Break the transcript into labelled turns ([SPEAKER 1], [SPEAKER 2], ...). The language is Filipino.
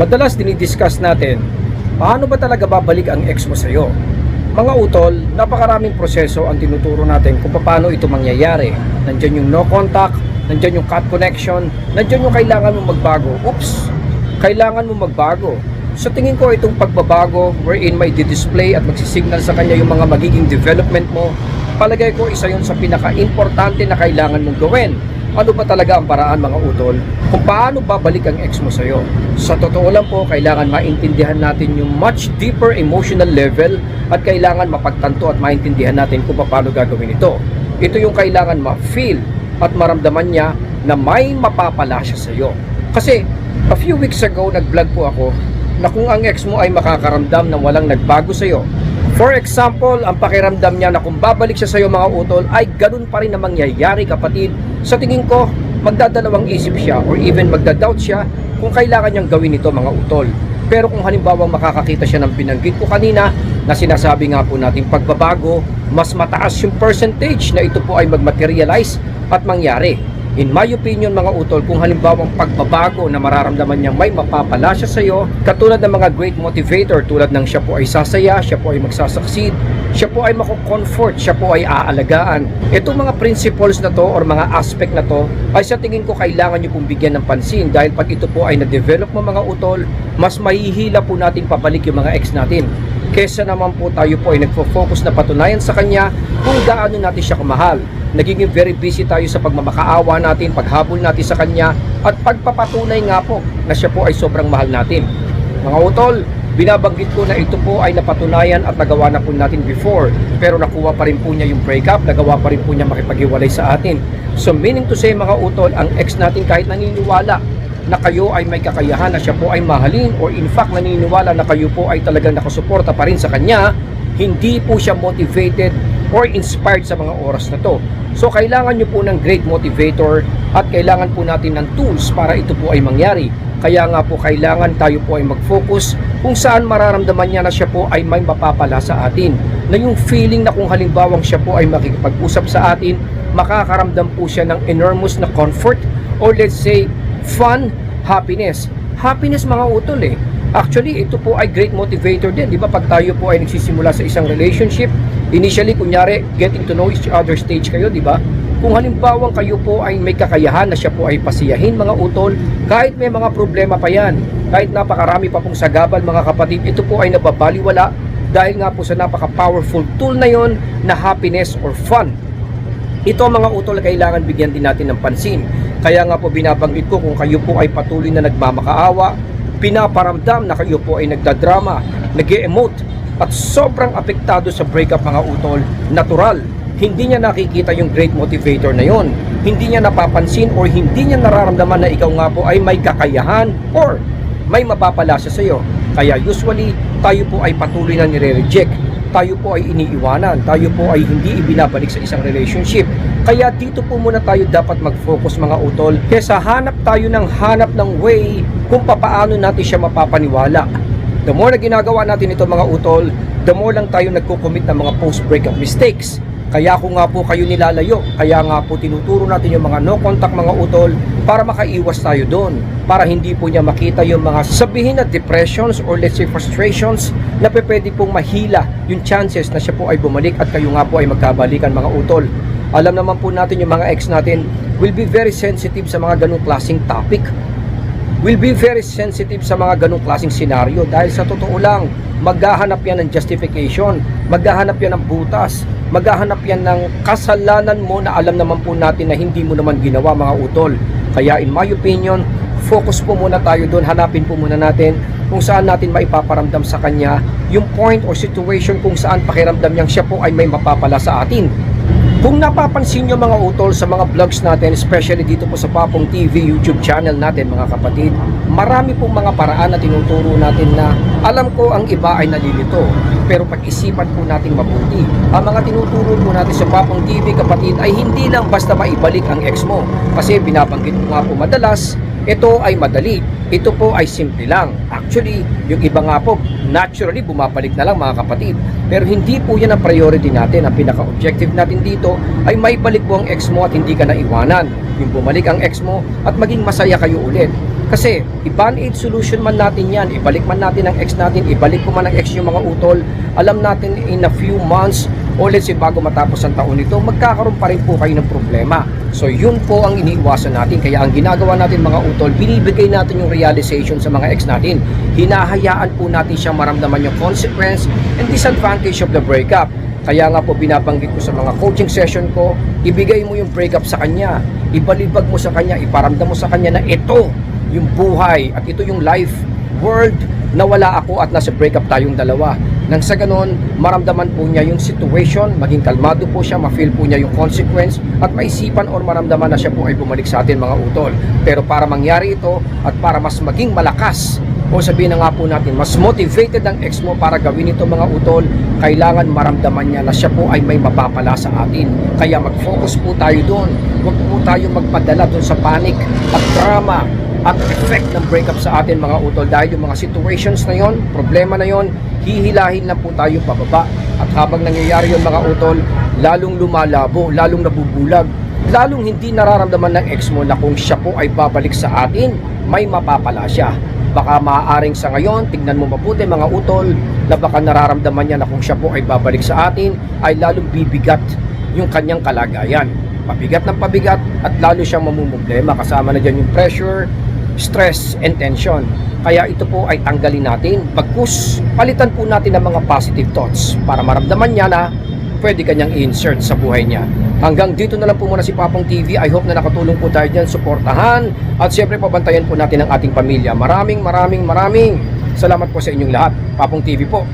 [SPEAKER 1] Madalas dinidiscuss natin, paano ba talaga babalik ang ex mo sa'yo? Mga utol, napakaraming proseso ang tinuturo natin kung paano ito mangyayari. Nandyan yung no contact, nandyan yung cut connection, nandyan yung kailangan mo magbago. Oops! Kailangan mo magbago. Sa tingin ko itong pagbabago wherein may di-display at magsisignal sa kanya yung mga magiging development mo, palagay ko isa yun sa pinaka-importante na kailangan mong gawin. Ano ba talaga ang paraan mga utol? Kung paano babalik ang ex mo sa'yo? Sa totoo lang po, kailangan maintindihan natin yung much deeper emotional level at kailangan mapagtanto at maintindihan natin kung paano gagawin ito. Ito yung kailangan ma-feel at maramdaman niya na may mapapala siya sa'yo. Kasi a few weeks ago nag-vlog po ako na kung ang ex mo ay makakaramdam ng walang nagbago sa'yo. For example, ang pakiramdam niya na kung babalik siya sa'yo mga utol ay ganun pa rin na mangyayari kapatid. Sa tingin ko, magdadalawang isip siya or even magdadoubt siya kung kailangan niyang gawin ito mga utol. Pero kung halimbawa makakakita siya ng binanggit ko kanina na sinasabi nga po nating pagbabago, mas mataas yung percentage na ito po ay magmaterialize at mangyari. In my opinion mga utol, kung halimbawang pagbabago na mararamdaman niya may mapapala siya sa iyo, katulad ng mga great motivator tulad ng siya po ay sasaya, siya po ay magsasucceed, siya po ay mako-comfort, siya po ay aalagaan. Itong mga principles na to or mga aspect na to ay sa tingin ko kailangan niyo pong bigyan ng pansin dahil pag ito po ay na-develop mo mga utol, mas mahihila po natin pabalik yung mga ex natin. Kesa naman po tayo po ay nagfo-focus na patunayan sa kanya kung gaano natin siya kamahal nagiging very busy tayo sa pagmamakaawa natin, paghabol natin sa kanya at pagpapatunay nga po na siya po ay sobrang mahal natin. Mga utol, binabanggit ko na ito po ay napatunayan at nagawa na po natin before pero nakuha pa rin po niya yung breakup, nagawa pa rin po niya makipag-iwalay sa atin. So meaning to say mga utol, ang ex natin kahit naniniwala na kayo ay may kakayahan na siya po ay mahalin or in fact naniniwala na kayo po ay talagang nakasuporta pa rin sa kanya, hindi po siya motivated or inspired sa mga oras na to. So kailangan nyo po ng great motivator at kailangan po natin ng tools para ito po ay mangyari. Kaya nga po kailangan tayo po ay mag-focus kung saan mararamdaman niya na siya po ay may mapapala sa atin. Na yung feeling na kung halimbawang siya po ay makikipag-usap sa atin, makakaramdam po siya ng enormous na comfort or let's say fun, happiness. Happiness mga utol eh. Actually, ito po ay great motivator din. Di ba pag tayo po ay nagsisimula sa isang relationship, initially, kunyari, getting to know each other stage kayo, di ba? Kung halimbawang kayo po ay may kakayahan na siya po ay pasiyahin mga utol, kahit may mga problema pa yan, kahit napakarami pa pong sagabal mga kapatid, ito po ay nababaliwala dahil nga po sa napaka-powerful tool na yon na happiness or fun. Ito mga utol kailangan bigyan din natin ng pansin. Kaya nga po binabanggit ko kung kayo po ay patuloy na nagmamakaawa, pinaparamdam na kayo po ay nagdadrama, nag emote at sobrang apektado sa breakup mga utol, natural. Hindi niya nakikita yung great motivator na yon. Hindi niya napapansin or hindi niya nararamdaman na ikaw nga po ay may kakayahan or may mapapala siya sa iyo. Kaya usually, tayo po ay patuloy na nire-reject. Tayo po ay iniiwanan. Tayo po ay hindi ibinabalik sa isang relationship. Kaya dito po muna tayo dapat mag-focus mga utol. Kesa hanap tayo ng hanap ng way kung papaano natin siya mapapaniwala. The more na ginagawa natin ito mga utol, the more lang tayo nagko-commit ng mga post-breakup mistakes. Kaya ko nga po kayo nilalayo, kaya nga po tinuturo natin yung mga no contact mga utol para makaiwas tayo doon. Para hindi po niya makita yung mga sabihin na depressions or let's say frustrations na pwede pong mahila yung chances na siya po ay bumalik at kayo nga po ay magkabalikan mga utol. Alam naman po natin yung mga ex natin will be very sensitive sa mga ganong klaseng topic will be very sensitive sa mga ganong klaseng senaryo dahil sa totoo lang, maghahanap yan ng justification, maghahanap yan ng butas, maghahanap yan ng kasalanan mo na alam naman po natin na hindi mo naman ginawa mga utol. Kaya in my opinion, focus po muna tayo doon, hanapin po muna natin kung saan natin maipaparamdam sa kanya yung point or situation kung saan pakiramdam niyang siya po ay may mapapala sa atin. Kung napapansin nyo mga utol sa mga vlogs natin, especially dito po sa Papong TV YouTube channel natin mga kapatid, marami pong mga paraan na tinuturo natin na alam ko ang iba ay nalilito, pero pag-isipan po natin mabuti. Ang mga tinuturo po natin sa Papong TV kapatid ay hindi lang basta maibalik ang ex mo. Kasi binabanggit ko nga po madalas, ito ay madali. Ito po ay simple lang. Actually, yung iba nga po, naturally bumabalik na lang mga kapatid. Pero hindi po yan ang priority natin. Ang pinaka-objective natin dito ay may balik po ang ex mo at hindi ka na iwanan. Yung bumalik ang ex mo at maging masaya kayo ulit. Kasi, i-band-aid solution man natin yan, ibalik man natin ang ex natin, ibalik ko man ang ex yung mga utol, alam natin in a few months, let's say bago matapos ang taon nito, magkakaroon pa rin po kayo ng problema. So yun po ang iniiwasan natin. Kaya ang ginagawa natin mga utol, binibigay natin yung realization sa mga ex natin. Hinahayaan po natin siyang maramdaman yung consequence and disadvantage of the breakup. Kaya nga po binabanggit ko sa mga coaching session ko, ibigay mo yung breakup sa kanya, ibalibag mo sa kanya, iparamdam mo sa kanya na ito yung buhay at ito yung life world na wala ako at nasa breakup tayong dalawa. Nang sa ganon, maramdaman po niya yung situation, maging kalmado po siya, ma-feel po niya yung consequence at maisipan or maramdaman na siya po ay bumalik sa atin mga utol. Pero para mangyari ito at para mas maging malakas o sabihin na nga po natin, mas motivated ang ex mo para gawin ito mga utol, kailangan maramdaman niya na siya po ay may mapapala sa atin. Kaya mag-focus po tayo doon. Huwag po tayo magpadala doon sa panic at drama at effect ng breakup sa atin mga utol dahil yung mga situations na yon, problema na yon, hihilahin na po tayo pababa. At habang nangyayari yung mga utol, lalong lumalabo, lalong nabubulag, lalong hindi nararamdaman ng ex mo na kung siya po ay babalik sa atin, may mapapala siya. Baka maaaring sa ngayon, tignan mo mabuti mga utol, na baka nararamdaman niya na kung siya po ay babalik sa atin, ay lalong bibigat yung kanyang kalagayan. Pabigat ng pabigat at lalo siyang mamumblema kasama na dyan yung pressure, stress, and tension. Kaya ito po ay tanggalin natin. Pagkus, palitan po natin ng mga positive thoughts para maramdaman niya na pwede kanyang i-insert sa buhay niya. Hanggang dito na lang po muna si Papong TV. I hope na nakatulong po tayo dyan. Suportahan at siyempre pabantayan po natin ang ating pamilya. Maraming maraming maraming salamat po sa inyong lahat. Papong TV po.